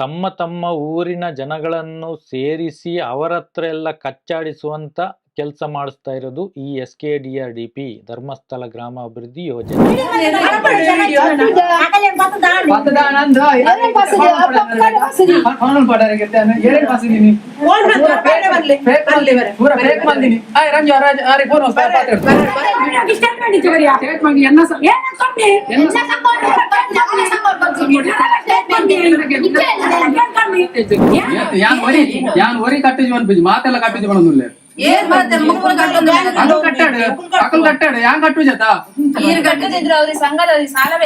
ತಮ್ಮ ತಮ್ಮ ಊರಿನ ಜನಗಳನ್ನು ಸೇರಿಸಿ ಅವರತ್ರ ಎಲ್ಲ ಕಚ್ಚಾಡಿಸುವಂತ ಕೆಲಸ ಮಾಡಿಸ್ತಾ ಇರೋದು ಈ S K D R D P Dharmasthala ಗ್ರಾಮ ಅಭಿವೃದ್ಧಿ ಯೋಜನೆ. ಯಾನ್ ಒರಿ ಕಟ್ಟಿದ್ವಿ ಅನ್ಪಿಜಿ ಮಾತೆಲ್ಲ ಕಟ್ಟಿದ್ವಿ ಅನ್ಬಿಡ್ಲೇ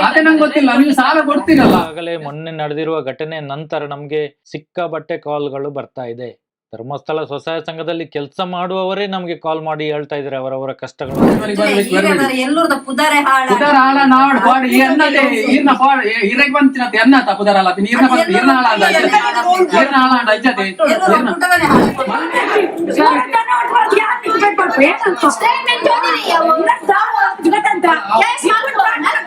ಅದು ನಂಗೆ ಗೊತ್ತಿಲ್ಲ. ನೀವು ಸಾಲ ಕೊಡ್ತೀರಲ್ಲ. ಈಗಾಗಲೇ ಮೊನ್ನೆ ನಡೆದಿರುವ ಘಟನೆ ನಂತರ ನಮಗೆ ಸಿಕ್ಕಾಬಟ್ಟೆ ಕಾಲ್ಗಳು ಬರ್ತಾ ಇದೆ. ಧರ್ಮಸ್ಥಳ ಸ್ವಸಹಾಯ ಸಂಘದಲ್ಲಿ ಕೆಲಸ ಮಾಡುವವರೇ ನಮಗೆ ಕಾಲ್ ಮಾಡಿ ಹೇಳ್ತಾ ಇದ್ದಾರೆ ಅವರವರ ಕಷ್ಟಗಳು. ಎಲ್ಲರದ ಪುದರೆ ಹಾಳ ಪುದರ ನಾಡ್ ಇರಗ್ ಎನ್ನತ ಪುದರ ಬಂತ ಅಂದ ಅಜ್ಜತೆ ಅಂದ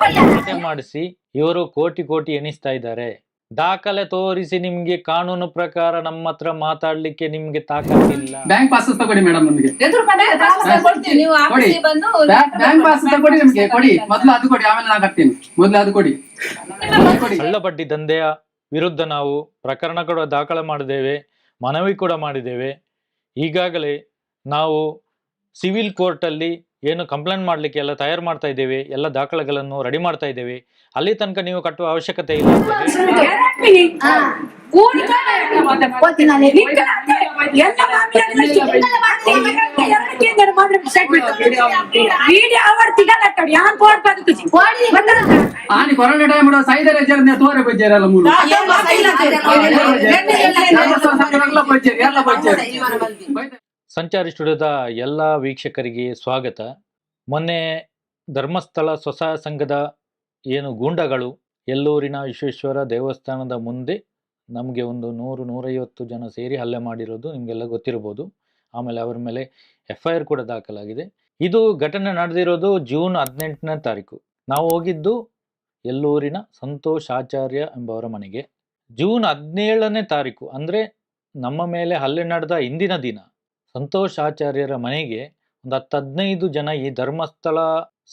ಅಜ್ಜತೆ ಮಾಡಿಸಿ ಇವರು ಕೋಟಿ ಕೋಟಿ ಎಣಿಸ್ತಾ ಇದ್ದಾರೆ ದಾಖಲೆ ತೋರಿಸಿ ನಿಮ್ಗೆ ಕಾನೂನು ಪ್ರಕಾರ ನಮ್ಮ ಹತ್ರ ಮಾತಾಡ್ಲಿಕ್ಕೆ ನಿಮ್ಗೆ ತಾಕತ್ತಿಲ್ಲ. ಬ್ಯಾಂಕ್ ಪಾಸ್ ತಗೊಡಿ ಮೇಡಮ್ ನಮಗೆ. ಕೊಡಿ ಬ್ಯಾಂಕ್ ಪಾಸ್ ತಗೊಡಿ ನಮಗೆ. ಕೊಡಿ ಮೊದ್ಲು ಅದು ಕೊಡಿ ಆಮೇಲೆ ನಾ ಕಟ್ತೀನಿ ಮೊದ್ಲು ಅದು ಕೊಡಿ. ಅದು ಬಡ್ಡಿ ದಂಧೆಯ ವಿರುದ್ಧ ನಾವು ಪ್ರಕರಣ ಕೂಡ ದಾಖಲೆ ಮಾಡಿದ್ದೇವೆ ಮನವಿ ಕೂಡ ಮಾಡಿದ್ದೇವೆ. ಈಗಾಗಲೇ ನಾವು ಸಿವಿಲ್ ಕೋರ್ಟಲ್ಲಿ ಏನು ಕಂಪ್ಲೇಂಟ್ ಮಾಡಲಿಕ್ಕೆ ಎಲ್ಲ ತಯಾರು ಮಾಡ್ತಾ ಇದ್ದೇವೆ ಎಲ್ಲ ದಾಖಲೆಗಳನ್ನು ರೆಡಿ ಮಾಡ್ತಾ ಇದ್ದೇವೆ. ಅಲ್ಲಿ ತನಕ ನೀವು ಕಟ್ಟುವ ಅವಶ್ಯಕತೆ ಇಲ್ಲ. ಆನಿ ಕೊರೋನಾ ಟೈಮ್ ಸೈದರ ಎಲ್ಲ ಬಜ್ಜಾರಿ ಎಲ್ಲ ಬಜ್ಜಾರಿ ಸಂಚಾರಿ ಸ್ಟುಡಿಯೋದ ಎಲ್ಲ ವೀಕ್ಷಕರಿಗೆ ಸ್ವಾಗತ. ಮೊನ್ನೆ ಧರ್ಮಸ್ಥಳ ಸ್ವಸಹಾಯ ಸಂಘದ ಏನು ಗೂಂಡಗಳು ಎಲ್ಲೂರಿನ ವಿಶ್ವೇಶ್ವರ ದೇವಸ್ಥಾನದ ಮುಂದೆ ನಮಗೆ ಒಂದು ನೂರು, ನೂರೈವತ್ತು ಜನ ಸೇರಿ ಹಲ್ಲೆ ಮಾಡಿರೋದು ನಿಮಗೆಲ್ಲ ಗೊತ್ತಿರ್ಬೋದು. ಆಮೇಲೆ ಅವರ ಮೇಲೆ ಎಫ್ ಐ ಆರ್ ಕೂಡ ದಾಖಲಾಗಿದೆ. ಇದು ಘಟನೆ ನಡೆದಿರೋದು ಜೂನ್ ಹದಿನೆಂಟನೇ ತಾರೀಕು. ನಾವು ಹೋಗಿದ್ದು ಎಲ್ಲೂರಿನ ಸಂತೋಷ್ ಆಚಾರ್ಯ ಎಂಬವರ ಮನೆಗೆ. ಜೂನ್ ಹದಿನೇಳನೇ ತಾರೀಕು, ಅಂದರೆ ನಮ್ಮ ಮೇಲೆ ಹಲ್ಲೆ ನಡೆದ ಇಂದಿನ ದಿನ. ಸಂತೋಷ್ ಆಚಾರ್ಯರ ಮನೆಗೆ ಒಂದು ಹತ್ತು ಹದಿನೈದು ಜನ ಈ ಧರ್ಮಸ್ಥಳ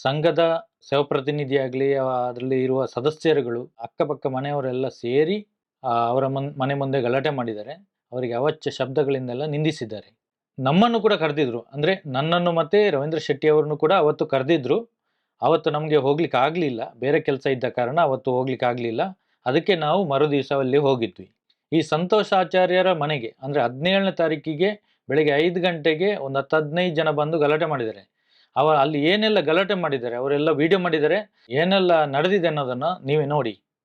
ಸಂಘದ ಸೇವಪ್ರತಿನಿಧಿಯಾಗಲಿ ಅದರಲ್ಲಿ ಇರುವ ಸದಸ್ಯರುಗಳು ಅಕ್ಕಪಕ್ಕ ಮನೆಯವರೆಲ್ಲ ಸೇರಿ ಅವರ ಮನ್, ಮನೆ ಮುಂದೆ ಗಲಾಟೆ ಮಾಡಿದ್ದಾರೆ. ಅವರಿಗೆ ಅವಚ್ಯ ಶಬ್ದಗಳಿಂದೆಲ್ಲ ನಿಂದಿಸಿದ್ದಾರೆ. ನಮ್ಮನ್ನು ಕೂಡ ಕರೆದಿದ್ರು. ಅಂದರೆ ನನ್ನನ್ನು ಮತ್ತೆ ರವೀಂದ್ರ ಶೆಟ್ಟಿ ಅವರನ್ನು ಕೂಡ ಅವತ್ತು ಕರೆದಿದ್ರು. ಅವತ್ತು ನಮಗೆ ಹೋಗ್ಲಿಕ್ಕೆ ಆಗಲಿಲ್ಲ. ಬೇರೆ ಕೆಲಸ ಇದ್ದ ಕಾರಣ ಅವತ್ತು ಹೋಗ್ಲಿಕ್ಕೆ ಆಗಲಿಲ್ಲ. ಅದಕ್ಕೆ ನಾವು ಮರು ಹೋಗಿದ್ವಿ. ಈ ಸಂತೋಷಾಚಾರ್ಯರ ಮನೆಗೆ, ಅಂದರೆ ಹದಿನೇಳನೇ ತಾರೀಕಿಗೆ ಬೆಳಗ್ಗೆ ಐದು ಗಂಟೆಗೆ ಒಂದು ಹತ್ತು ಹದಿನೈದು ಜನ ಬಂದು ಗಲಾಟೆ ಮಾಡಿದ್ದಾರೆ. ಅವ ಅಲ್ಲಿ ಏನೆಲ್ಲ ಗಲಾಟೆ ಮಾಡಿದ್ದಾರೆ, ಅವರೆಲ್ಲ ವಿಡಿಯೋ ಮಾಡಿದ್ದಾರೆ, ಏನೆಲ್ಲ ನಡೆದಿದೆ ಅನ್ನೋದನ್ನ ನೀವೇ ನೋಡಿ.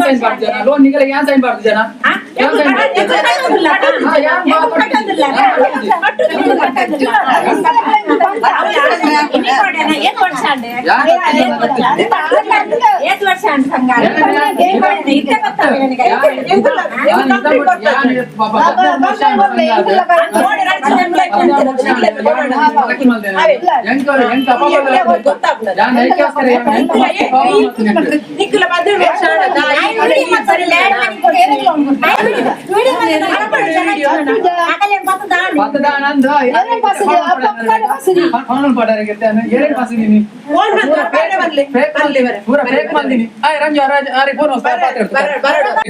ಸೈನ್ ಮಾಡ್ದು ಲೋನ್ ನಿಗಲ ಯಾನ್ ಸೈನ್ ಮಾಡ್ದು ಏನ್ ವರ್ಷ ಅಂಡೆ ಏನ್ ವರ್ಷ ಅಂತ ಇದ್ದೇ ಬರ್ತಾವೆ ಗೊತ್ತಾಗ್ತದೆ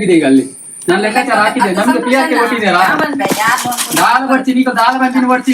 ಈಗ ಅಲ್ಲಿ? ನಾನು ಲೆಕ್ಕಾಚಾರ ಹಾಕಿದ್ದೆ ನಮ್ದು ಪಿ ಆರ್ ಕೆ ಕೊಟ್ಟಿದ್ದೀರಾ? ದಾಲ ಬರ್ಚಿ ನೀವು ದಾಲ ಬಂದಿನ ಬರ್ಚಿ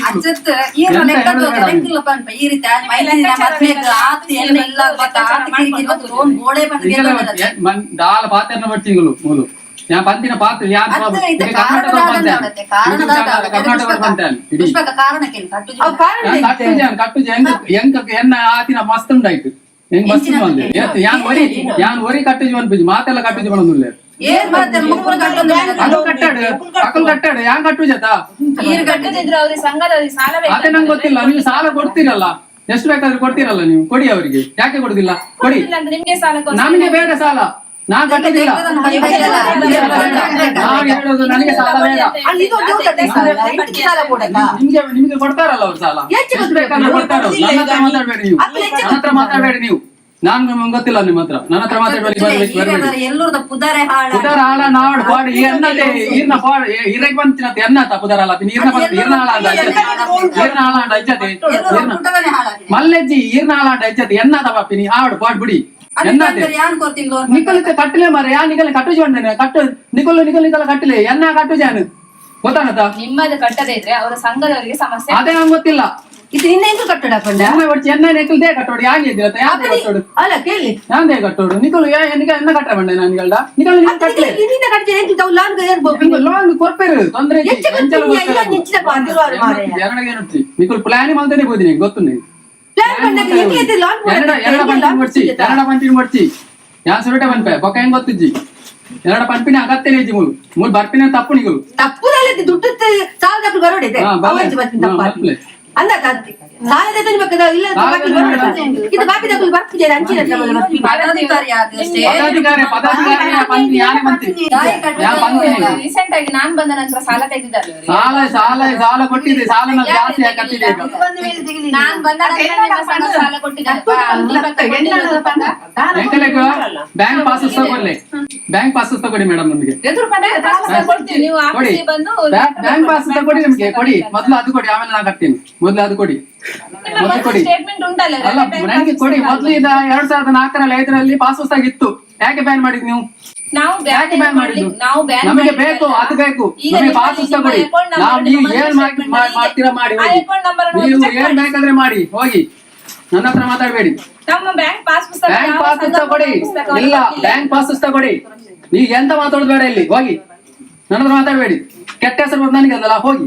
ಬಂದ್ ದಾಲ ಪಾತ್ರೆನ ಬರ್ತಿಗಳು ಮೂಲು ഞാൻ പന്തിന പാത്ത് ഞാൻ ಅದು ಇದು ಇದು ಕರ್ನಾಟಕ ಕಾರಣದಾಗ ಬಂತೆ ನೋಡತ್ತೆ, ಕಾರಣದಾಗ ನೋಡತ್ತೆ. ಕರ್ನಾಟಕ ಬಂತೆ ಇಡೀ ಪುಷ್ಪಕ ಕಾರಣಕ್ಕೆ ಇಲ್ಲ, ಕಟ್ಟು ಅವ್ ಕಾರಣ ഞാൻ ಐತೆ. കട്ടു ഞാൻ കട്ടു ഞാൻ ಎಂಕ ಎನ್ನ ಆತಿನ ಮಸ್ತ್ ಉಂಟಾಯ್ತು ಹೆಂಗ್ ಮಸ್ತ್ ಬಂದೆ ഞാൻ ಒರಿ ഞാൻ ಒರಿ ಕಟ್ಟುಜಿ ಅನ್ಪಿಜಿ ಮಾತೆಲ್ಲ ಕಟ್ಟುಜಿ ಬಣ್ಣದಿಲ್ಲ ಏನ್ ಮಾಡ್ತಾರೆ ಮುಕ್ಕಳು ಕಟ್ಟೊಂದು ಅದು ಕಟ್ಟಾಡು ಅಕಲ್ ಕಟ್ಟಾಡು ಯಾನ್ ಕಟ್ಟು ಜತ ಈರ್ ಕಟ್ಟಿದ್ರೆ ಕಟ್ಟಿದ್ರು ಅವ್ರಿಗೆ ಸಂಘದವ್ರಿಗೆ ಸಾಲ ಬೇಕು ಅದೇ ನಂಗೆ ಗೊತ್ತಿಲ್ಲ ನೀವು ಸಾಲ ಕೊಡ್ತೀರಲ್ಲ ಎಷ್ಟು ಬೇಕಾದ್ರೂ ಕೊಡ್ತೀರಲ್ಲ ನೀವು ಕೊಡಿ ಅವರಿಗೆ ಯಾಕೆ ಕೊಡುದಿಲ್ಲ ಕೊಡಿ ಇಲ್ಲ ಅಂದ್ರೆ ನಿಮ್ಗೆ ಸಾಲ ಕೊಡ್ತಾರೆ. ನಮಗೆ ಬೇಡ ಸಾಲ ನಾನ್ ಕಟ್ಟುದಿಲ್ಲ ನಾನು ಹೇಳೋದು ನನಗೆ ಸಾಲ ಬೇಡ. ನಿಮ್ಗೆ ನಿಮ್ಗೆ ಕೊಡ್ತಾರಲ್ಲ ಅವ್ರು ಸಾಲ. ನನ್ನ ಹತ್ರ ಮಾತಾಡ್ಬೇಡಿ ನೀವು. ನನ್ನ ಹತ್ರ ಮಾತಾಡ್ಬೇಡಿ ನೀವು. ನಾನ್ ನಿಮ್ಗೆ ಗೊತ್ತಿಲ್ಲ ನಿಮ್ಮ ಹತ್ರ. ನನ್ನ ಹತ್ರ ಮಾತಾಡ್ಬೇಡಿ ಬರ್ಬೇಡಿ ಎಲ್ಲರದ ಪುದರೆ ಹಾಳ. ಪುದರ ಆಳ ನಾಡ್ ಪಾಡ್ ಈ ಎನ್ನತೆ ಈರ್ನ ಪಾಡ್ ಇರಕ್ ಬಂತಿನತೆ ಎನ್ನತ ಪುದರ ಆಲ ಈರ್ನ ಬಂತ ಈರ್ನ ಆಳ ಅಂದ ಅಜ್ಜತೆ. ಈರ್ನ ಆಳ ಅಂದ ಅಜ್ಜತೆ. ಎಲ್ಲರ ಈರ್ನ ಪುಟವೇ ಹಾಳಾಗಿದೆ. ಮಲ್ಲೆಜ್ಜಿ ಈರ್ನ ಅಂದ ಅಜ್ಜತೆ. ಎನ್ನತ ಪಾಪಿನಿ ಆಡ್ ಪಾಡ್ ಬಿಡಿ. ಎನ್ನತೆ? కట్టలే ಯಾನ್ ఆ ಲೋನ್ కట్టు ಕಟ್ಟಲೆ నేను ಯಾ ನಿಕಲ್ ಕಟ್ಟು ಜೋಂಡನೆ ಕಟ್ಟು ನಿಕಲ್ ನಿಕಲ್ ನಿಕಲ್ ಕಟ್ಟಲೆ ಎನ್ನ ಕಟ್ಟು ಜಾನು? ಗೊತ್ತಾಗತ್ತ? ನಿಮ್ಮದು ಕಟ್ಟದೇ ಇದ್ರೆ ಅವರ ಸಂಘದವರಿಗೆ ಸಮಸ್ಯೆ ಅದೇ ನಂಗೆ ಗೊತ್ತಿಲ್ಲ. ಇದು ನಿನ್ನ ಹೆಂಗ್ ಕಟ್ಟಡ ಪಂಡ ಎನ್ನ ಬರ್ಚಿ ಎನ್ನ ನಿಕಲ್ ದೇ ಕಟ್ಟೋಡು? ಯಾಕೆ ಇದ್ದಿರತ್ತ ಯಾಂದೆ ಕಟ್ಟೋಡು? ಅಲ್ಲ ಕೇಳಿ ಯಾಂದೆ ಕಟ್ಟೋಡು? ನಿಕಲ್ ಯಾ ನಿಕ ಎನ್ನ ಕಟ್ಟ ಬಂಡೆ ನಾನು ಹೇಳ್ದ ನಿಕಲ್ ನಿನ್ನ ಕಟ್ಟಿದ ಎಂತ ತಾವು ಲಾನ್ ಏರ್ಬೋದು ನಿಂಗೆ ಲೋನ್ ಕೊರ್ಪೇರು ತೊಂದ್ರೆ. ಹೆಚ್ಚು. ಎಲ್ಲ. ಎರಡಗೆ ನಿಕಲ್ ಪ್ಲಾನ್ ಮಾಡ್ತಾನೆ ಬೋದಿ ನಿಂಗೆ ಗೊತ್ತು ನಿಂಗೆ. ಪ್ಲಾನ್ ಬಂದಾಗ ಹೆಂಗೆ ಐತೆ ಲಾನ್ ಎರಡ ಎರಡ ಪಂಪಿನ ಮಡ್ಚಿ ಎರಡ ಪಂಪಿನ ಮಡ್ಚಿ ಯಾನ್ ಸುರಟ ಪನ್ಪೆ ಬೊಕ್ಕ ಹೆಂಗ್ ಗೊತ್ತಿಜ್ಜಿ ಎರಡ ಪಂಪಿನ ಅಗತ್ಯ ಇಜ್ಜಿ ಮೂಲು ಮೂಲ್ ಬರ್ಪಿನ ತಪ್ಪು ನಿಗಲು ತಪ್ಪುದಲ್ಲಿ ದುಡ್ಡು ಸಾಲದ ಬರೋಡಿದೆ ಹಾ, ಬಲ್ಲೆ. ಅವತ್ತು ಬರ್ತೀನಿ ಹಾ, ತಪ್ಪ ಬಲ್ಲೆ. ಅಂದ ಸಾಲದ ಬೇಕಾದ ಇಲ್ಲ ಬಾಕಿ ಇದು ಬಾಕಿ ತಗೊಳ್ಳಿ ರೀಸೆಂಟ್ ಆಗಿ ನಾನ್ ಬಂದ ನಂತರ ಸಾಲ ತೆಗೆದಿದ್ದಾರೆ. ಸಾಲ ಸಾಲ ಸಾಲ ಕೊಟ್ಟಿದೆ ಸಾಲ ಜಾಸ್ತಿ ಆಗಿ ಕಟ್ಟಿದೆ ನಾನ್ ಬಂದ ಸಾಲ ಕೊಟ್ಟಿದ್ದಾರೆ ಬ್ಯಾಂಕ್ ಪಾಸ್ ತಗೊಳ್ಳಿ ಬ್ಯಾಂಕ್ ಪಾಸ್ ತಗೊಳ್ಳಿ ಮೇಡಮ್ ನಮಗೆ ಕೊಡಿ ಬ್ಯಾಂಕ್ ಪಾಸ್ ತಗೊಳ್ಳಿ ನಿಮ್ಗೆ ಕೊಡಿ ಮೊದ್ಲು ಅದು ಕೊಡಿ ಆಮೇಲೆ ನಾನು ಕಟ್ತೀನಿ ಮೊದ್ಲು ಅದು ಕೊಡಿ. ಮೊದ್ಲು ಕೊಡಿ. ಸ್ಟೇಟ್ಮೆಂಟ್ ಉಂಟಲ್ಲ ಅಲ್ಲ ನನಗೆ ಕೊಡಿ. ಮೊದ್ಲು ಇದ ಎರಡ್ ಸಾವಿರದ ನಾಲ್ಕರಲ್ಲಿ ಐದರಲ್ಲಿ ಪಾಸ್ ಆಗಿತ್ತು. ಯಾಕೆ ಬ್ಯಾನ್ ಮಾಡಿದ್ ನೀವು? ನಾವು ಯಾಕೆ ಬ್ಯಾನ್ ಮಾಡಿದ್ದು? ನಾವು ಬ್ಯಾನ್ ನಮಗೆ ಬೇಕು ಅದು ಬೇಕು. ನಮಗೆ ಪಾಸ್ ಪುಸ್ತಕ ಕೊಡಿ ನಾವು ನೀವು ಏನ್ ಮಾಡ್- ಮಾಡ್- ಮಾಡ್ತೀರಾ ಮಾಡಿ ಹೋಗಿ. ನೀವು ಏನ್ ಬೇಕಾದ್ರೆ ಮಾಡಿ ಹೋಗಿ. ನನ್ನ ಹತ್ರ ಮಾತಾಡಬೇಡಿ. ನಮ್ಮ ಬ್ಯಾಂಕ್ ಪಾಸ್ ಪುಸ್ತಕ ಬ್ಯಾಂಕ್ ಪಾಸ್ ಪುಸ್ತಕ ಕೊಡಿ ಇಲ್ಲ ಬ್ಯಾಂಕ್ ಪಾಸ್ ಪುಸ್ತಕ ಕೊಡಿ ನೀವು ಎಂತ ಮಾತಾಡೋದು ಬೇಡ ಇಲ್ಲಿ ಹೋಗಿ. ನನ್ನ ಹತ್ರ ಮಾತಾಡಬೇಡಿ. ಕೆಟ್ಟ ಹೆಸರು ಬಂದು ನನಗೆ ಅದಲ್ಲ ಹೋಗಿ.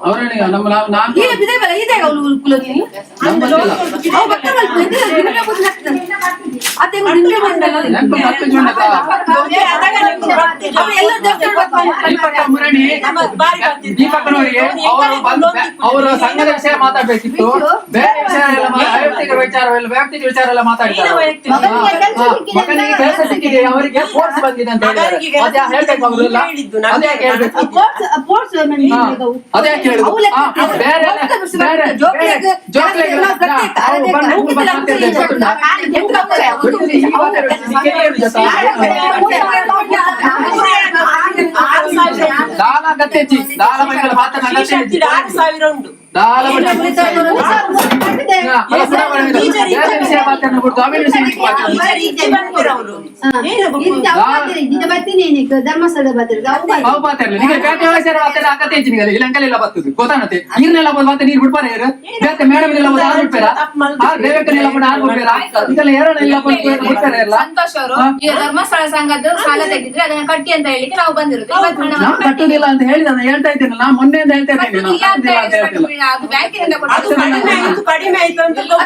ನಮ್ಮ ನಾವು ನಾನು ಈಗ ಬಿದೆ ಬಲ ಇದೆ ಅವು ಮಲ್ಪ ಇದೆ ಅತ್ತೆ ಅವ್ರು ಎಲ್ಲ ದೇವಸ್ಥಾನ ಮುರಣಿ ದೀಪಕನವರಿಗೆ ಅವರು ಬಂದು ಅವರು ಸಂಘದ ವಿಷಯ ಮಾತಾಡ್ಬೇಕಿತ್ತು ಬೇರೆ ವಿಷಯ ಎಲ್ಲ ವೈಯಕ್ತಿಕ ವಿಚಾರ ಎಲ್ಲ ವೈಯಕ್ತಿಕ ವಿಚಾರ ಎಲ್ಲ ಮಾತಾಡ್ತಾರೆ ಕೆಲ್ಸ ಸಿಕ್ಕಿದೆ ಅವರಿಗೆ ಫೋರ್ಸ್ ಬಂದಿದೆ ಅಂತ ಹೇಳಿದ್ದಾರೆ ಅದೇ ಹೇಳ್ಬೇಕು ಅವರೆಲ್ಲ ಅದೇ ಕೇಳುದು ಅವು ಲೆಕ್ಕ ಹಾ, ಬೇರೆ ಎಲ್ಲ- ಪುಸ್ತಕ ಬೇರೆ ಜೋಕ್ಲೆಗ್ ಬೇರೆ- ಜೋಕ್ಲೆಗ್ ಎಲ್ಲ ಎಲ್ಲ- ಪ್ರತ್ಯೇಕ, ಅವ್ರು ಅದಕ್ಕೆ ಬಂದು ಅವ್ರು ಬಂದು ಬಂದು ಮಾತಾಡ್ತಾರೆ, ಗೊತ್ತುಂಟಾ? ಎಂತ ಗೊತ್ತಿಲ್ಲ, ಅವ್ರು ಗೊತ್ತಿಲ್ಲ, ಈ ಮಾತಾಡ್ಬೇಕು, ಈ ಕೆರಿಯರ್ ಜೊತೆ. ದಾಲ ಗತ್ತೆಚ್ಚಿ ದಾಲ ಮೈಗಳ ಮಾತನ್ನ ಗತ್ತೆಚ್ಚಿ ದಾಲ ಮೈಗಳ ಹಾ, ಧರ್ಮಸ್ಥಳ ಇಲ್ಲ ಬರ್ತದೆ. ಗೊತ್ತಾನತ್ತೆ ನೀರ್ನೆಲ್ಲ ಬಂದು ಮತ್ತೆ ನೀರು ಬಿಡ್ಪಾರ ಯಾರು? ಬೇರೆ ಮೇಡಮ್ ಎಲ್ಲ ಬಂದು ಆರು ಬಿಡ್ಪಾರ ಆ ದೇವಕ್ಕನೆಲ್ಲ ಬಂದು ಆರು ಬಿಡ್ಪಾರ ಇದೆಲ್ಲ ಎರಡು ಬಂದು ಬಿಡ್ತಾರ ಎಲ್ಲ. ಸಂತೋಷ್ ಅವರು ಧರ್ಮಸ್ಥಳ ಸಂಘದ್ದು ಸಾಲ ತೆಗೆದ್ರೆ ಅದನ್ನ ಕಟ್ಟಿ ಅಂತ ಹೇಳಿಕ್ಕೆ ನಾವು ಬಂದಿರೋದು. ಕಟ್ಟುದಿಲ್ಲ ಅಂತ ಹೇಳಿದ ನಾನು ಹೇಳ್ತಾ ಇದ್ದೇನೆ. ನಾ ಮೊನ್ನೆಯಿಂದ ಹೇಳ್ತಾ ಇದ್ದೇನೆ. ನಾನು ಕಟ್ಟುದಿಲ್ಲ ಅಂತ ಕಟ್ಟುದಿಲ್ಲ ಅಂತ ಹೇಳಿದ್ರೆ ಹೇಳ್ತಿಲ್ಲ ಅದು ಬ್ಯಾಂಕಿನಿಂದ ಅದು ಕೊಟ್ಟು ಕಡಿಮೆ ಆಯ್ತು ಕಡಿಮೆ ಆಯ್ತು ಅಂತ ಎಲ್ಲೋ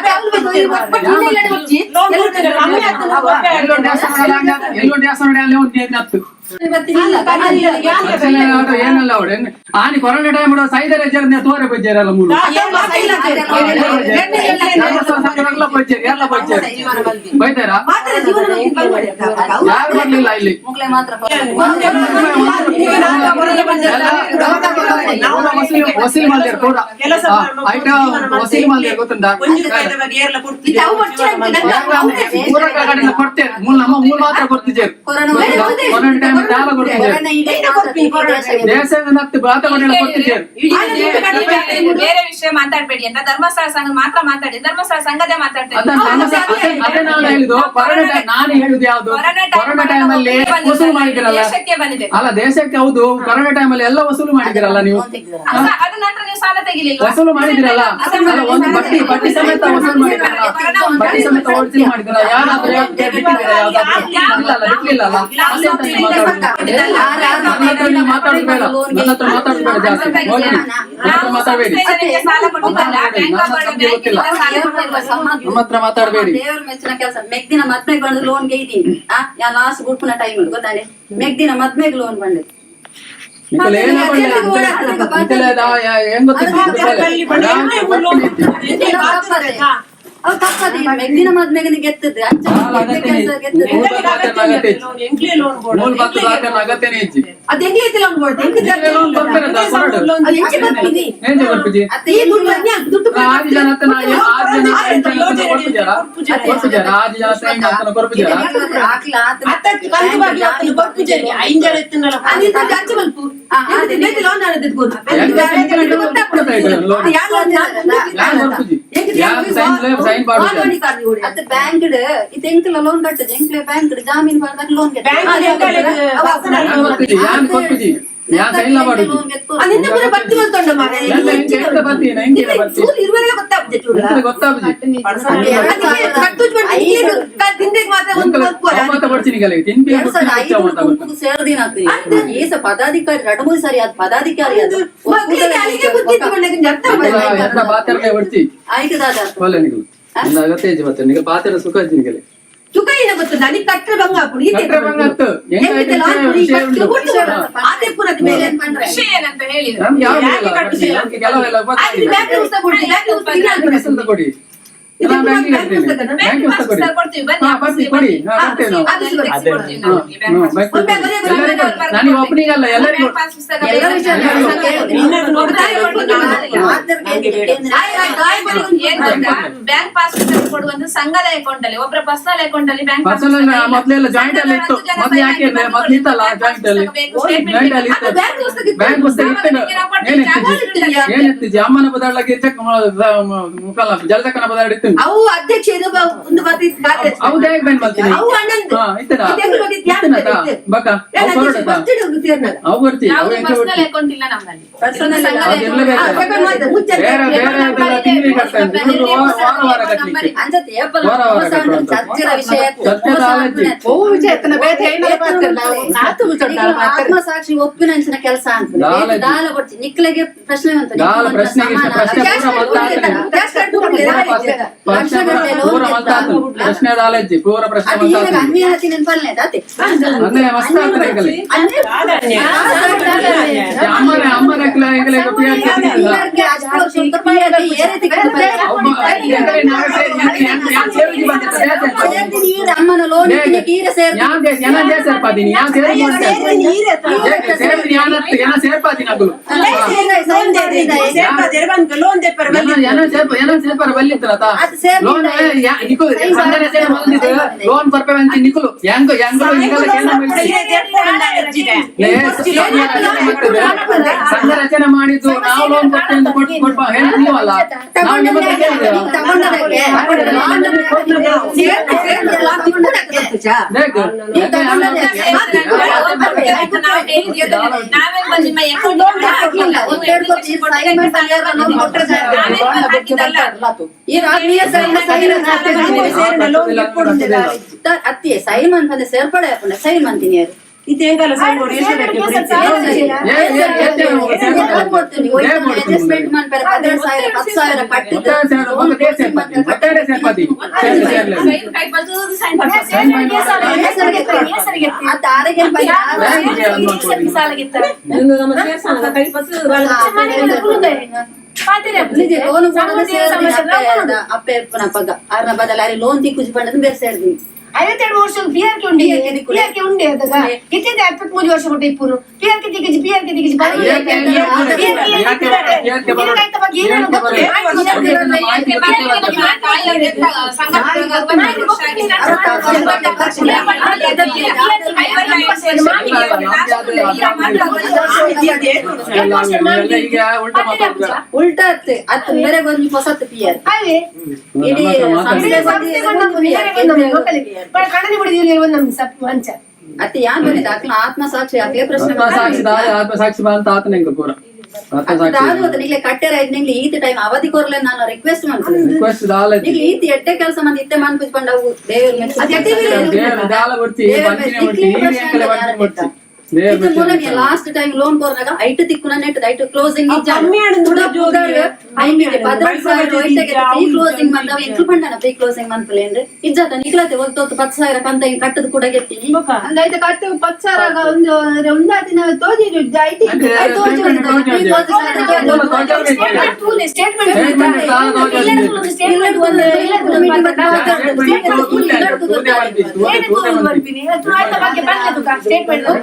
ಎಲ್ಲೋ ಆನಿ ಕೊರೋನಾ ಟೈಮ್ ಸೈದರ ತೋರೆ ಬಜ್ಜಾರಲ್ಲ ಮೂರು. ಧರ್ಮಸ್ಥಳ ಸಂಘದಲ್ಲ ಬಜ್ಜಾರಿ ಎಲ್ಲ ಬಜ್ಜಾರಿ ಬೈತಾರಾ ಯಾರು ಬರ್ಲಿಲ್ಲ ಇಲ್ಲಿ? ವಸೂಲಿ ಕೂಡ. ವಸೂಲಿ ಗೊತ್ತುಂಟಾ? ಮೂರ ಕಡೆಯಿಂದ ಮೂಲ ನಮ್ಮ ಮೂಲ ಮಾತ್ರ ಕೊಡ್ತಿದ್ದೇವೆ. ಕೊರೋನಾ ಕೊರೋನಾ ಟೈಮ್ ಬೇರೆ ವಿಷಯ ಮಾತಾಡ್ಬೇಡಿ ಅಂತ ಧರ್ಮಸ್ಥಳ ಸಂಘ ಮಾತ್ರ ಮಾತಾಡಿ. ಧರ್ಮಸ್ಥಳ ಸಂಘದೇ ಮಾತಾಡ್ತೇನೆ. ಬಂದಿದೆ. ಅಲ್ಲ ದೇಶಕ್ಕೆ ಹೌದು. ಕೊರೋನಾ ಟೈಮ್ ಅಲ್ಲಿ ಎಲ್ಲ ವಸೂಲು ಮಾಡಿದಿರಲ್ಲ ನೀವು? ಅದ ನಂತರ ನೀವು ಸಾಲ ತೆಗಿಲಿಲ್ಲ ವಸೂಲು ಮಾಡಿದಿರಲ್ಲ ಒಂದು ಬಟ್ಟಿ ಬಟ್ಟಿ ಸಮೇತ ವಸೂಲು ಮಾಡಿದಿರಲ್ಲ ಬಟ್ಟಿ ಸಮೇತ ವಸೂಲು ಮಾಡಿದಿರಲ್ಲ ಯಾರಾದ್ರೂ ಬಿಟ್ಟಿದ್ದೀರಾ ಯಾವ್ದಾದ್ರು? ಇಲ್ಲ ಅಲ್ಲ ಅಲ್ಲ ಮೆಚ್ಚಿನ ಕೆಲಸ ಮೆಗ್ದಿನ ಮದ್ಮೆಗ್ ಬಂದ್ ಲೋನ್ಗೆ ಇದೀನಿ ಲಾಸ್ಟ್ ಗುಡ್ಪುನ ಟೈಮ್ ಗೊತ್ತಾನೆ ಮೆಗ್ದಿನ ಮದ್ಮೆಗ್ ಲೋನ್ ಬಂದೆ ಏನ್ ಗೊತ್ತಿಲ್ಲ ಅವ್ ತಪ್ಪದೆ ಮೆಗ್ಗಿನ ಮದ್ಮೆಗನ ಗೆತ್ತದೆ ಅದು ಹೆಂಗೆ? ಹೆಂಗೆ ಲೋನ್ ನೇತಿ ಲೋನ್ ಆಡೋದು ಇದು ಗೊತ್ತು. ಹೆಂಗ್ ಎಂತ ಹೆಂಗ್ ಗೊತ್ತಾಗ್ಬಿಡುತ್ತೆ. ಕೊಡ್ತಾ ಇದ್ದಾರೆ ಲೋನ್? ಅದು ಯಾರು ಪದಾಧಿಕಾರಿ ಎರಡು ಮೂರು ಸಾರಿ ಅದು ಪದಾಧಿಕಾರಿ ಅದು. ಪಾತ್ರೆ ನಿಗಲು ಇಲ್ಲ ಅಗತ್ಯ ನಿಗಲು ಸುಖ ನಿಗಲೆ ಸುಖ ಏನ ಗೊತ್ತದ ಅಲ್ಲಿ ಕಟ್ಟರೆ ಭಂಗ ಹಾಕ್ಬಿಡು. ಈಚೆ ಕಟ್ರೆ ಭಂಗ ಆಗ್ತು. ಹೆಂಗ್ ಹೆಂಗ್ ಆಯ್ತು ಲೋನ್ ಕೊಡಿ, ವಿಷಯ ಕಟ್ಟು ಉಂಟು. ಕೊಟ್ಟು ಹಾ. ಅದೇ ಪುನಃ ಮೇಲೆ ವಿಷಯ ಏನಂತ ಹೇಳಿದ್ರು ನಮ್ಗೆ ಯಾವ ಯಾಕೆ ಬೇಡ, ಕಟ್ಟಿಸಿ? ನಮ್ಗೆ ಕೆಲವೆಲ್ಲ ಅಲ್ಲಿ ಗೊತ್ತಾಗಿಲ್ಲ. ಬ್ಯಾಂಕ್ ವ್ಯವಸ್ಥೆ ಕೊಡಿ ನನಗೆ ಒಬ್ಬನಿಗಲ್ಲ ಎಲ್ಲರಿಗೂ ಬ್ಯಾಂಕ್ ಪಾಸ್ ಪುಸ್ತಕ ಕೊಡುವಂತ ಸಂಘದ ಅಕೌಂಟ್ ಅಲ್ಲಿ ಒಬ್ಬರ ಪರ್ಸನಲ್ ಅಕೌಂಟ್ ಅಲ್ಲಿ ಬ್ಯಾಂಕ್. ಮೊದ್ಲೆಲ್ಲ ಜಾಯಿಂಟ್ ಅಲ್ಲಿ ಇತ್ತು. ಮೊದ್ಲು ಯಾಕೆ ಮೊದ್ಲು ಇತ್ತಲ್ಲ ಜಾಯಿಂಟ್ ಅಲ್ಲಿ. ಜಾಯಿಂಟ್ ಅಲ್ಲಿ ಇತ್ತು. ಬ್ಯಾಂಕ್ ವ್ಯವಸ್ಥೆಗೆ ಇತ್ತು. ಬ್ಯಾಂಕ್ ಪುಸ್ತಕ ಇತ್ತು. ಏನ್ ಎತ್ತಿದ್ವಿ ಏನ್ ಎತ್ತಿದ್ವಿ ಅಮ್ಮನ ಬದಲಾಗಿ ಜಲದಕ್ಕನ ಬದಲಾಡಿತ್ತು ಅವು ಅಧ್ಯಕ್ಷ ಇದು ಒಂದು ಬರ್ತಿತ್ತು. ಅವು ಮಾಡ್ತೀನಿ ಅವು ಅಣ್ಣಂದು. ಹಾ? ಬಕ. ಅವು ಬರ್ತಿ ಪರ್ಸನಲ್ ಅಕೌಂಟ್ ಇಲ್ಲ ನಮ್ಮಲ್ಲಿ. ಮುಚ್ಚೆ ಬೇರೆ ಬೇರೆ ಅದೆಲ್ಲ ವಾರ ವಾರ ಕಟ್ಲಿಕ್ಕೆ. ಏಪಲ್ ವಾರ ವಾರ ವಿಷಯ ಕೆಲಸ ಅಂತ. ದಾಲ ಕೊಡ್ತಿ ನಿಕ್ಲೆಗೆ ಪ್ರಶ್ನೆ ಅಂತ ದಾಲ ಪ್ರಶ್ನೆಗೆ ಪ್ರಶ್ನೆ ಕ್ಯಾಶ್ ಪೂರ ಮಲ್ತ ಕಟ್ಟು ಆತನೆ. ಕ್ಯಾಶ್ ಕಟ್ಟು ಪೂರ ಕೊಡ್ಲಿಲ್ಲ. ಪ್ರಶ್ನೆ- ಪ್ರಶ್ನೆ ಪೂರ ಮಲ್ತ ಆತನೆ. ಪ್ರಶ್ನೆ ಆಲೋಚನೆ ಪೂರ ಪ್ರಶ್ನೆ ಅದು ಮಲ್ತ ಈಗ ಆತನೆ. ಅನ್ಯ ಹತ್ತಿ ನೆನಪಲ್ಲೇ ದಾತೆ ಅಂದ್ರೆ ಮಸ್ತ್ ಆಗ್ತದೆ ಈಗಲೇ. ಅಮ್ಮನ ಅಮ್ಮನ ಹೆಗ್ಲ ಹೆಗ್ಲ ಗೊತ್ತಿ ಆಗ್ತದೆ ಇಲ್ಲ. ಒಬ್ಬ ಹೆಗ್ಲ ನಾವೇ ಸೇರಿ ಯಾಕೆ- ಯಾಕೆ- ಯಾಕೆ ಸೇರಿ ಬಂದಿತ್ತು? ಯಾಕೆ ಸೇರ್ಪಡಿ? ಅಮ್ಮನ ಲೋನ್ ಹೇಗೆ? ಈರ ಸೇರ್ ಯಾನ್ ದೇ- ಯಾನ ದೇ ಸೇರ್ಪಾದಿನಿ? ಯಾನ್ ಸೇರಿ ಮಾಡ್ತೆ? ಹೇಗೆ? ಸೇರ್ತೀನಿ ಯಾನತ್ತು? ಯಾನ ಸೇರ್ಪಾದಿನಿ ಅಗುಲು? ಲೋನ್ ತೆಪ್ಪರ ಯಾನ- ಯಾನ ಸೇರ್ಪ- ಯಾನ ಸೇರ್ಪಾರ ಬಲ್ಲಿತ್ತಲತ? ಅದು ಸೇರ್ಪಿಲ್ಲ. ಲೋನ್ ಲೋನ್ ಬರ್ಬೇಕು ಅಂತ ನಿಖಲು ಹೆಂಗ ಕೇಳ ಸಂಘ ರಚನೆ ಮಾಡಿದ್ದು ನಾವು ಲೋನ್ ಕೊಟ್ಟೆ ಅಂತ ಕೊಟ್ಟು ಕೊಡ್ಬ ಹೇಳಿ ನೀವಲ್ಲ ನಾವು ನಿಮ್ಮ ಹತ್ರ ಕೇಳಿದ್ದೇವೆ ಬೇಕು. ಯಾಕೆ ನಾವೇನ್ ಬಂದ್ ನಿಮ್ಮ account ಗೆ ಹಾಕಿಲ್ಲ. ಒಂದು application ಕೊಟ್ಟಿಗೆ ಅತ್ತಿ ಸೈನ್ ಅಂತ ಸೇರ್ಪಡೆ ಸೈನ್ ಮಾಡ್ತೀನಿ ಯಾರು ಇದೇಗಲ್ಲ ಸರ್ ನೋಡಿ ಎಷ್ಟು ಬೇಕು ಅಡ್ಜಸ್ಟ್ಮೆಂಟ್ ಮಾಡ್ತಾರೆ ಹದಿನೆಂಟು ಸಾವಿರ ಹತ್ತು ಸಾವಿರ ಕಟ್ಟಿದ್ದು ಅದು ಆರೋಗ್ಯ ಲೋನ್ ಅಪ್ಪ ಎಪ್ಪನ ಪಗ ಅರ್ನ ಬದಲ ಅರೆ ಲೋನ್ ತಿಕ್ಕುಜಿ ಪಂಡದು ಬೇರೆ ಸೇರಿದ್ವಿ ಐವತ್ತೆರಡು ವರ್ಷ ಪಿಆರ್ಕೆ ಉಂಡೆ ಪಿಆರ್ಕೆ ಉಂಡೆ ಅದಗ ಇತ್ತಿದ್ದ ಮೂರು ವರ್ಷ ಕೊಟ್ಟು ಇಪ್ಪುರು ಪಿಆರ್ಕೆ ದಿಗಿಜಿ ಪಿಆರ್ಕೆ ದಿಗಿಜಿ ಉಲ್ಟಾ ಅತ್ತೆ ಅತ್ತು ಮೇರೆಗೆ ಒಂದು ಹೊಸತ್ತು ಪಿಯರ್ ಅದೇ ಸಂಸ್ಥೆ ಕಣದಿ ಬಿಡಿದಿಲ್ಲ ಒಂದು ನಮ್ಮ ಸಪ್ ಮಂಚ ಅತ್ತೆ ಯಾನ್ ಬಂದಿದ್ದ ಅಕ್ಲ ಆತ್ಮಸಾಕ್ಷಿ ಅಕ್ಲೆ ಪ್ರಶ್ನೆ ಆತ್ಮಸಾಕ್ಷಿ ಸಾಕ್ಷಿ ಆತ್ಮಸಾಕ್ಷಿ ಬಾ ಅಂತ ಆತನ ಹೆಂಗ ಪೂರ ಆತ್ಮಸಾಕ್ಷಿ ಇದ್ ನಿಗ್ಲೆ ಈತ ಟೈಮ್ ಅವಧಿ ಕೊರ್ಲೆ ನಾನು ರಿಕ್ವೆಸ್ಟ್ ಮಾಡ್ತೀನಿ ರಿಕ್ವೆಸ್ಟ್ ದಾಲ ನಿಗ್ಲೆ ಈತ ಎಟ್ಟೆ ಕೆಲಸ ಮಂದಿ ಇತ್ತೆ ಮಾನ್ ಕುಜ್ಕೊಂಡವು ದೇವ್ರ ದೇವ್ರ ದಾಲ ಬರ್ತಿ ಬಂಚಿನ ಬರ್ತಿ ನೀನ್ ಎಂಕಲೆ ಬರ್ತಿ ಲಾಸ್ಟ್ ಟೈಮ್ ಲೋನ್ ಕೊರ್ನಾಗ ಐಟ್ ತಿಕ್ಕುನ ನೆಟ್ ಐಟ್ ಕ್ಲೋಸಿಂಗ್ ಕ್ಲೋಸಿಂಗ್ ಬಂದವ ಎಂಟ್ಲು ಬಂಡನ ಪ್ರೀ ಕ್ಲೋಸಿಂಗ್ ಮಂತ್ಲೇನ್ರಿ ಇಜ್ಜಾತ ನಿಗ್ಲತೆ ಒತ್ತೊತ್ತು ಪತ್ತು ಸಾವಿರ ಕಂತ ಹಿಂಗ್ ಕಟ್ಟದ್ ಕೂಡ ಗೆತ್ತೀನಿ ಅಂದಾಯ್ತು ಕತ್ತು ಪತ್ತು ಸಾವಿರ ಒಂದು ಒಂದಾ ದಿನ ತೋಜಿ ಐತಿ?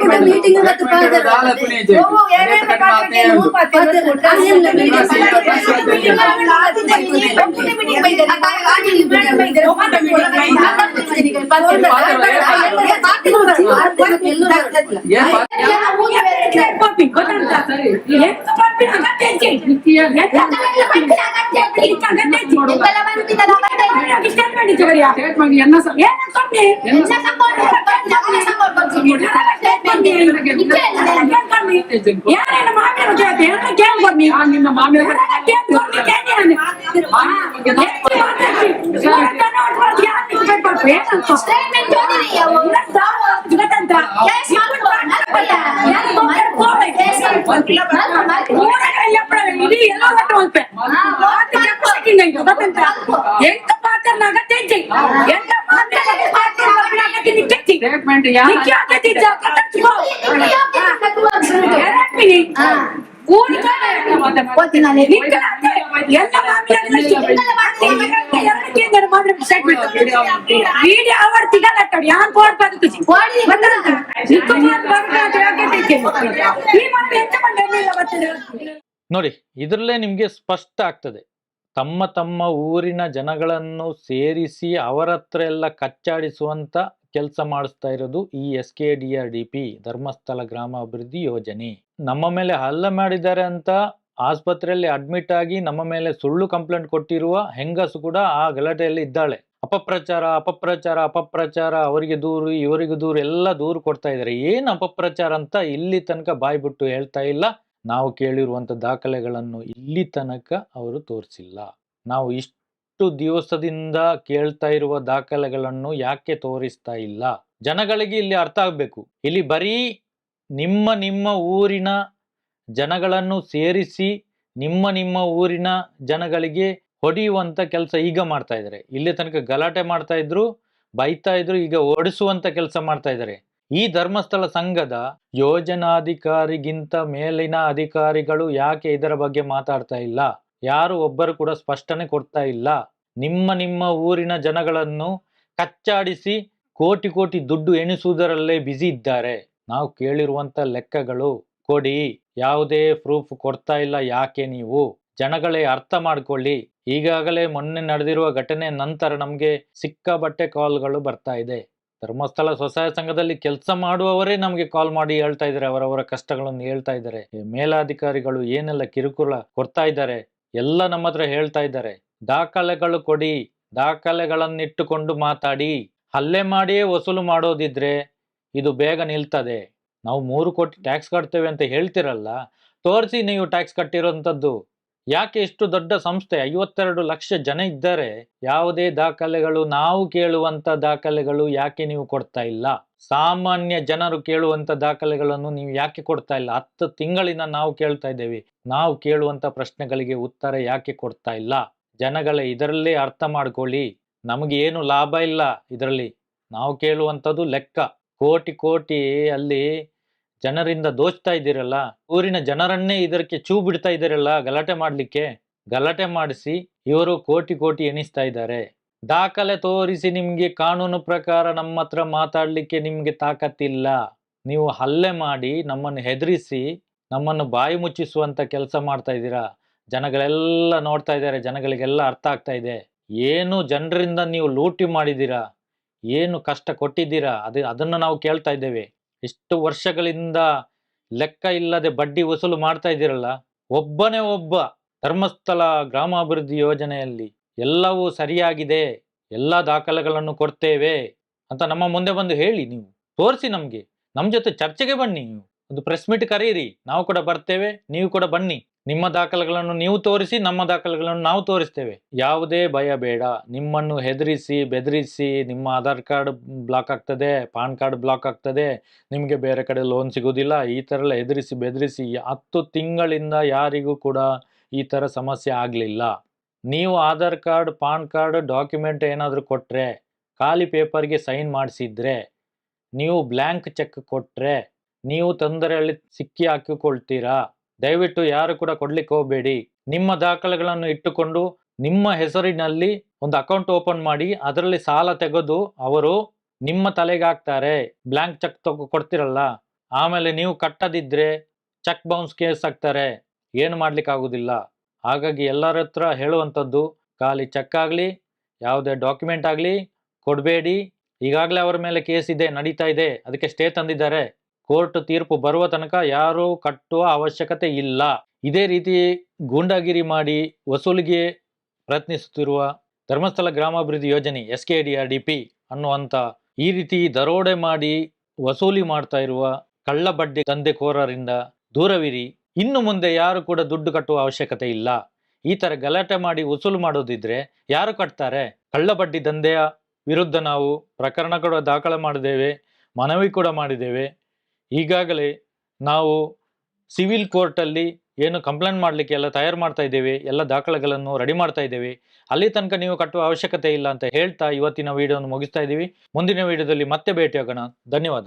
ಆಯ್ತು, ತೋಜಿ ಒಂದು ತೋಜಿ, ಪ್ರೀ ಕ್ಲೋಸಿಂಗ್ Statement ಸಾಲ ತೋಜಿ ಮೀಟಿಂಗ್ ಮತ್ತು ಎನ್ನ ಸ- ನಾನ್ ನಿನ್ನ ಮಾಮಿಯ ಸ್ಟೇಟ್ಮೆಂಟ್ ಯಾ ನೋಡಿ ನೋಡಿ ಇದ್ರಲ್ಲೇ ನಿಮ್ಗೆ ಸ್ಪಷ್ಟ ಆಗ್ತದೆ. ತಮ್ಮ ತಮ್ಮ ಊರಿನ ಜನಗಳನ್ನು ಸೇರಿಸಿ ಅವರತ್ರ ಎಲ್ಲ ಕಚ್ಚಾಡಿಸುವಂತ ಕೆಲಸ ಮಾಡಿಸ್ತಾ ಇರೋದು ಈ S K D R D P Dharmasthala ಗ್ರಾಮ ಅಭಿವೃದ್ಧಿ ಯೋಜನೆ. ನಮ್ಮ ಮೇಲೆ ಹಲ್ಲೆ ಮಾಡಿದ್ದಾರೆ ಅಂತ ಆಸ್ಪತ್ರೆಯಲ್ಲಿ ಅಡ್ಮಿಟ್ ಆಗಿ ನಮ್ಮ ಮೇಲೆ ಸುಳ್ಳು ಕಂಪ್ಲೇಂಟ್ ಕೊಟ್ಟಿರುವ ಹೆಂಗಸು ಕೂಡ ಆ ಗಲಾಟೆಯಲ್ಲಿ ಇದ್ದಾಳೆ. ಅಪಪ್ರಚಾರ ಅಪಪ್ರಚಾರ ಅಪಪ್ರಚಾರ, ಅವರಿಗೆ ದೂರು, ಇವರಿಗೆ ದೂರು ಎಲ್ಲ ದೂರು ಕೊಡ್ತಾ ಇದ್ದಾರೆ. ಏನು ಅಪಪ್ರಚಾರ ಅಂತ ಇಲ್ಲಿ ತನಕ ಬಾಯಿ ಬಿಟ್ಟು ಹೇಳ್ತಾ ಇಲ್ಲ. ನಾವು ಕೇಳಿರುವಂತ ದಾಖಲೆಗಳನ್ನು ಇಲ್ಲಿ ತನಕ ಅವರು ತೋರಿಸಿಲ್ಲ. ನಾವು ಇಷ್ಟು ದಿವಸದಿಂದ ಕೇಳ್ತಾ ಇರುವ ದಾಖಲೆಗಳನ್ನು ಯಾಕೆ ತೋರಿಸ್ತಾ ಇಲ್ಲ? ಜನಗಳಿಗೆ ಇಲ್ಲಿ ಅರ್ಥ ಆಗ್ಬೇಕು. ಇಲ್ಲಿ ಬರೀ ನಿಮ್ಮ ನಿಮ್ಮ ಊರಿನ ಜನಗಳನ್ನು ಸೇರಿಸಿ ನಿಮ್ಮ ನಿಮ್ಮ ಊರಿನ ಜನಗಳಿಗೆ ಹೊಡೆಯುವಂತ ಕೆಲಸ ಈಗ ಮಾಡ್ತಾ ಇದ್ದಾರೆ. ಇಲ್ಲಿ ತನಕ ಗಲಾಟೆ ಮಾಡ್ತಾ ಇದ್ರು, ಬೈತಾ ಇದ್ರು, ಈಗ ಓಡಿಸುವಂತ ಕೆಲಸ ಮಾಡ್ತಾ ಇದ್ದಾರೆ. ಈ ಧರ್ಮಸ್ಥಳ ಸಂಘದ ಯೋಜನಾಧಿಕಾರಿಗಿಂತ ಮೇಲಿನ ಅಧಿಕಾರಿಗಳು ಯಾಕೆ ಇದರ ಬಗ್ಗೆ ಮಾತಾಡ್ತಾ ಇಲ್ಲ? ಯಾರು ಒಬ್ಬರು ಕೂಡ ಸ್ಪಷ್ಟನೆ ಕೊಡ್ತಾ ಇಲ್ಲ? ನಿಮ್ಮ ನಿಮ್ಮ ಊರಿನ ಜನಗಳನ್ನು ಕಚ್ಚಾಡಿಸಿ ಕೋಟಿ ಕೋಟಿ ದುಡ್ಡು ಎಣಿಸುವುದರಲ್ಲೇ ಬ್ಯುಸಿ ಇದ್ದಾರೆ. ನಾವು ಕೇಳಿರುವಂತ ಲೆಕ್ಕಗಳು, ಕೊಡಿ. ಯಾವುದೇ ಪ್ರೂಫ್ ಕೊಡ್ತಾ ಇಲ್ಲ ಯಾಕೆ ನೀವು? ಜನಗಳೇ ಅರ್ಥ ಮಾಡ್ಕೊಳ್ಳಿ. ಈಗಾಗಲೇ ಮೊನ್ನೆ ನಡೆದಿರುವ ಘಟನೆ ನಂತರ ನಮಗೆ ಸಿಕ್ಕಾಬಟ್ಟೆ ಕಾಲ್ಗಳು ಬರ್ತಾ ಇದೆ. ಧರ್ಮಸ್ಥಳ ಸ್ವಸಹಾಯ ಸಂಘದಲ್ಲಿ ಕೆಲಸ ಮಾಡುವವರೇ ನಮಗೆ ಕಾಲ್ ಮಾಡಿ ಹೇಳ್ತಾ ಇದ್ದಾರೆ, ಅವರವರ ಕಷ್ಟಗಳನ್ನು ಹೇಳ್ತಾ ಇದ್ದಾರೆ. ಮೇಲಾಧಿಕಾರಿಗಳು ಏನೆಲ್ಲ ಕಿರುಕುಳ ಕೊಡ್ತಾ ಇದ್ದಾರೆ, ಎಲ್ಲ ನಮ್ಮ ಹತ್ರ ಹೇಳ್ತಾ ಇದ್ದಾರೆ. ದಾಖಲೆಗಳು ಕೊಡಿ, ದಾಖಲೆಗಳನ್ನಿಟ್ಟುಕೊಂಡು ಮಾತಾಡಿ. ಹಲ್ಲೆ ಮಾಡಿಯೇ ವಸೂಲು ಮಾಡೋದಿದ್ರೆ ಇದು ಬೇಗ ನಿಲ್ತದೆ. ನಾವು ಮೂರು ಕೋಟಿ ಟ್ಯಾಕ್ಸ್ ಕಟ್ತೇವೆ ಅಂತ ಹೇಳ್ತಿರಲ್ಲ, ತೋರಿಸಿ ನೀವು ಟ್ಯಾಕ್ಸ್ ಕಟ್ಟಿರೋಂಥದ್ದು. ಯಾಕೆ ಇಷ್ಟು ದೊಡ್ಡ ಸಂಸ್ಥೆ, ಐವತ್ತೆರಡು ಲಕ್ಷ ಜನ ಇದ್ದಾರೆ ಯಾವುದೇ ದಾಖಲೆಗಳು, ನಾವು ಕೇಳುವಂಥ ದಾಖಲೆಗಳು ಯಾಕೆ ನೀವು ಕೊಡ್ತಾ ಇಲ್ಲ? ಸಾಮಾನ್ಯ ಜನರು ಕೇಳುವಂಥ ದಾಖಲೆಗಳನ್ನು ನೀವು ಯಾಕೆ ಕೊಡ್ತಾ ಇಲ್ಲ? ಹತ್ತು ತಿಂಗಳಿನ ನಾವು ಕೇಳ್ತಾ ಇದ್ದೇವೆ. ನಾವು ಕೇಳುವಂಥ ಪ್ರಶ್ನೆಗಳಿಗೆ ಉತ್ತರ ಯಾಕೆ ಕೊಡ್ತಾ ಇಲ್ಲ? ಜನಗಳೇ, ಇದರಲ್ಲೇ ಅರ್ಥ ಮಾಡ್ಕೊಳ್ಳಿ. ನಮಗೆ ಏನು ಲಾಭ ಇಲ್ಲ ಇದರಲ್ಲಿ. ನಾವು ಕೇಳುವಂಥದ್ದು ಲೆಕ್ಕ. ಕೋಟಿ ಕೋಟಿ ಅಲ್ಲಿ ಜನರಿಂದ ದೋಚ್ತಾ ಇದ್ದೀರಲ್ಲ. ಊರಿನ ಜನರನ್ನೇ ಇದಕ್ಕೆ ಚೂ ಬಿಡ್ತಾ ಇದ್ದೀರಲ್ಲ ಗಲಾಟೆ ಮಾಡಲಿಕ್ಕೆ. ಗಲಾಟೆ ಮಾಡಿಸಿ ಇವರು ಕೋಟಿ ಕೋಟಿ ಎಣಿಸ್ತಾ ಇದ್ದಾರೆ. ದಾಖಲೆ ತೋರಿಸಿ ನಿಮಗೆ ಕಾನೂನು ಪ್ರಕಾರ ನಮ್ಮ ಹತ್ರ ಮಾತಾಡಲಿಕ್ಕೆ ನಿಮಗೆ ತಾಕತ್ತಿಲ್ಲ. ನೀವು ಹಲ್ಲೆ ಮಾಡಿ ನಮ್ಮನ್ನು ಹೆದರಿಸಿ ನಮ್ಮನ್ನು ಬಾಯಿ ಮುಚ್ಚಿಸುವಂತ ಕೆಲಸ ಮಾಡ್ತಾ ಇದ್ದೀರಾ? ಜನಗಳೆಲ್ಲ ನೋಡ್ತಾ ಇದ್ದಾರೆ, ಜನಗಳಿಗೆಲ್ಲ ಅರ್ಥ ಆಗ್ತಾ ಇದೆ. ಏನು ಜನರಿಂದ ನೀವು ಲೂಟಿ ಮಾಡಿದ್ದೀರಾ? ಏನು ಕಷ್ಟ ಕೊಟ್ಟಿದ್ದೀರಾ? ಅದು, ಅದನ್ನು ನಾವು ಕೇಳ್ತಾ ಇದ್ದೇವೆ. ಇಷ್ಟು ವರ್ಷಗಳಿಂದ ಲೆಕ್ಕ ಇಲ್ಲದೆ ಬಡ್ಡಿ ವಸೂಲು ಮಾಡ್ತಾ ಇದ್ದೀರಲ್ಲ, ಒಬ್ಬನೇ ಒಬ್ಬ ಧರ್ಮಸ್ಥಳ ಗ್ರಾಮಾಭಿವೃದ್ಧಿ ಯೋಜನೆಯಲ್ಲಿ ಎಲ್ಲವೂ ಸರಿಯಾಗಿದೆ, ಎಲ್ಲ ದಾಖಲೆಗಳನ್ನು ಕೊಡ್ತೇವೆ ಅಂತ ನಮ್ಮ ಮುಂದೆ ಬಂದು ಹೇಳಿ ನೀವು. ತೋರಿಸಿ ನಮಗೆ. ನಮ್ಮ ಜೊತೆ ಚರ್ಚೆಗೆ ಬನ್ನಿ ನೀವು. ಒಂದು ಪ್ರೆಸ್ ಮೀಟ್ ಕರೀರಿ. ನಾವು ಕೂಡ ಬರ್ತೇವೆ, ನೀವು ಕೂಡ ಬನ್ನಿ. ನಿಮ್ಮ ದಾಖಲೆಗಳನ್ನು ನೀವು ತೋರಿಸಿ, ನಮ್ಮ ದಾಖಲೆಗಳನ್ನು ನಾವು ತೋರಿಸ್ತೇವೆ. ಯಾವುದೇ ಭಯ ಬೇಡ. ನಿಮ್ಮನ್ನು ಹೆದರಿಸಿ, ಬೆದರಿಸಿ, ನಿಮ್ಮ ಆಧಾರ್ ಕಾರ್ಡ್ ಬ್ಲಾಕ್ ಆಗ್ತದೆ, ಪಾನ್ ಕಾರ್ಡ್ ಬ್ಲಾಕ್ ಆಗ್ತದೆ, ನಿಮಗೆ ಬೇರೆ ಕಡೆ ಲೋನ್ ಸಿಗೋದಿಲ್ಲ, ಈ ಥರ ಎಲ್ಲ ಹೆದರಿಸಿ, ಬೆದರಿಸಿ, ಹತ್ತು ತಿಂಗಳಿಂದ ಯಾರಿಗೂ ಕೂಡ ಈ ಥರ ಸಮಸ್ಯೆ ಆಗಲಿಲ್ಲ. ನೀವು Aadhaar card, PAN card, document ಏನಾದರೂ ಕೊಟ್ಟರೆ ಖಾಲಿ ಪೇಪರ್ಗೆ ಸೈನ್ ಮಾಡಿಸಿದ್ರೆ, ನೀವು ಬ್ಲ್ಯಾಂಕ್ ಚೆಕ್ ಕೊಟ್ಟರೆ ನೀವು ತೊಂದರೆಯಲ್ಲಿ ಸಿಕ್ಕಿ ಹಾಕಿಕೊಳ್ತೀರಾ? ದಯವಿಟ್ಟು ಯಾರು ಕೂಡ ಕೊಡ್ಲಿಕ್ಕೆ ಹೋಗಬೇಡಿ. ನಿಮ್ಮ ದಾಖಲೆಗಳನ್ನು ಇಟ್ಟುಕೊಂಡು ನಿಮ್ಮ ಹೆಸರಿನಲ್ಲಿ ಒಂದು ಅಕೌಂಟ್ ಓಪನ್ ಮಾಡಿ, ಅದರಲ್ಲಿ ಸಾಲ ತೆಗೆದು ಅವರು ನಿಮ್ಮ ತಲೆಗೆ ಹಾಕ್ತಾರೆ. ಬ್ಲಾಂಕ್ ಚೆಕ್ ತಗೋ ಕೊಡ್ತಿರಲ್ಲ. ಆಮೇಲೆ ನೀವು ಕಟ್ಟದಿದ್ರೆ ಚೆಕ್ ಬೌನ್ಸ್ ಕೇಸ್ ಹಾಕ್ತಾರೆ. ಏನು ಮಾಡ್ಲಿಕ್ಕೆ ಆಗುದಿಲ್ಲ. ಹಾಗಾಗಿ ಎಲ್ಲರ ಹತ್ರ ಹೇಳುವಂಥದ್ದು, ಖಾಲಿ ಚೆಕ್ ಆಗಲಿ, ಯಾವುದೇ ಡಾಕ್ಯುಮೆಂಟ್ ಆಗಲಿ, ಕೊಡಬೇಡಿ. ಈಗಾಗಲೇ ಅವರ ಮೇಲೆ ಕೇಸ್ ಇದೆ, ನಡೀತಾ ಇದೆ. ಅದಕ್ಕೆ ಸ್ಟೇ ತಂದಿದ್ದಾರೆ. ಕೋರ್ಟ್ ತೀರ್ಪು ಬರುವ ತನಕ ಯಾರು ಕಟ್ಟುವ ಅವಶ್ಯಕತೆ ಇಲ್ಲ. ಇದೇ ರೀತಿ ಗೂಂಡಾಗಿರಿ ಮಾಡಿ ವಸೂಲಿಗೆ ಪ್ರಯತ್ನಿಸುತ್ತಿರುವ ಧರ್ಮಸ್ಥಳ ಗ್ರಾಮಾಭಿವೃದ್ಧಿ ಯೋಜನೆ S K D R D P ಅನ್ನುವಂಥ ಈ ರೀತಿ ದರೋಡೆ ಮಾಡಿ ವಸೂಲಿ ಮಾಡ್ತಾ ಇರುವ ಕಳ್ಳ ಬಡ್ಡಿ ದಂಧೆಕೋರರಿಂದ ದೂರವಿರಿ. ಇನ್ನು ಮುಂದೆ ಯಾರು ಕೂಡ ದುಡ್ಡು ಕಟ್ಟುವ ಅವಶ್ಯಕತೆ ಇಲ್ಲ. ಈ ಥರ ಗಲಾಟೆ ಮಾಡಿ ವಸೂಲು ಮಾಡೋದಿದ್ರೆ ಯಾರು ಕಟ್ತಾರೆ? ಕಳ್ಳ ಬಡ್ಡಿ ದಂಧೆಯ ವಿರುದ್ಧ ನಾವು ಪ್ರಕರಣ ಕೂಡ ದಾಖಲೆ ಮಾಡಿದ್ದೇವೆ, ಮನವಿ ಕೂಡ ಮಾಡಿದ್ದೇವೆ. ಈಗಾಗಲೇ ನಾವು ಸಿವಿಲ್ ಕೋರ್ಟಲ್ಲಿ ಏನು ಕಂಪ್ಲೇಂಟ್ ಮಾಡಲಿಕ್ಕೆ ಎಲ್ಲ ತಯಾರು ಮಾಡ್ತಾ ಇದ್ದೇವೆ, ಎಲ್ಲ ದಾಖಲೆಗಳನ್ನು ರೆಡಿ ಮಾಡ್ತಾ ಇದ್ದೇವೆ. ಅಲ್ಲಿ ತನಕ ನೀವು ಕಟ್ಟುವ ಅವಶ್ಯಕತೆ ಇಲ್ಲ ಅಂತ ಹೇಳ್ತಾ ಇವತ್ತಿನ ವಿಡಿಯೋವನ್ನು ಮುಗಿಸ್ತಾ ಇದ್ದೀವಿ. ಮುಂದಿನ ವಿಡಿಯೋದಲ್ಲಿ ಮತ್ತೆ ಭೇಟಿಯಾಗೋಣ. ಧನ್ಯವಾದ.